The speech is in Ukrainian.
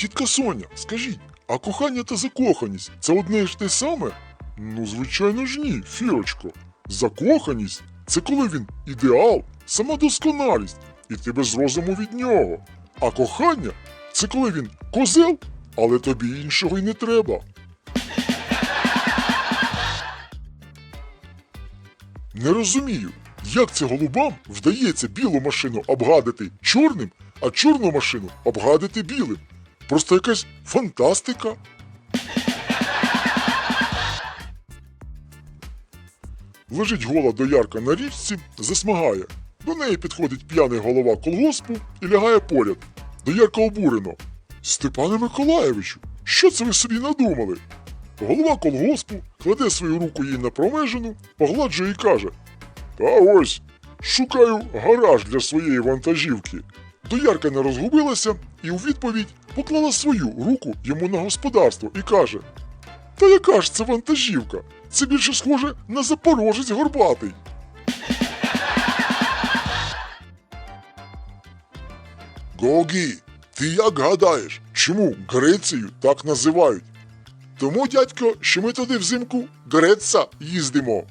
Тітка Соня, скажіть, а кохання та закоханість це одне ж те саме? Ну, звичайно ж ні, Фірочко. Закоханість це коли він ідеал, самодосконалість, і ти без розуму від нього. А кохання це коли він козел, але тобі іншого й не треба. Не розумію, як це голубам вдається білу машину обгадити чорним, а чорну машину обгадити білим. Просто якась фантастика. Лежить гола доярка на річці, засмагає. До неї підходить п'яний голова колгоспу і лягає поряд. Доярка обурено. Степане Миколаєвичу, що це ви собі надумали? Голова колгоспу кладе свою руку їй на промежину, погладжує і каже: Та ось, шукаю гараж для своєї вантажівки. Доярка не розгубилася і у відповідь поклала свою руку йому на господарство і каже: Та яка ж це вантажівка? Це більше схоже на запорожець горбатий. Гогі, ти як гадаєш, чому Грецію так називають? Тому, дядько, що ми туди взимку Греца їздимо.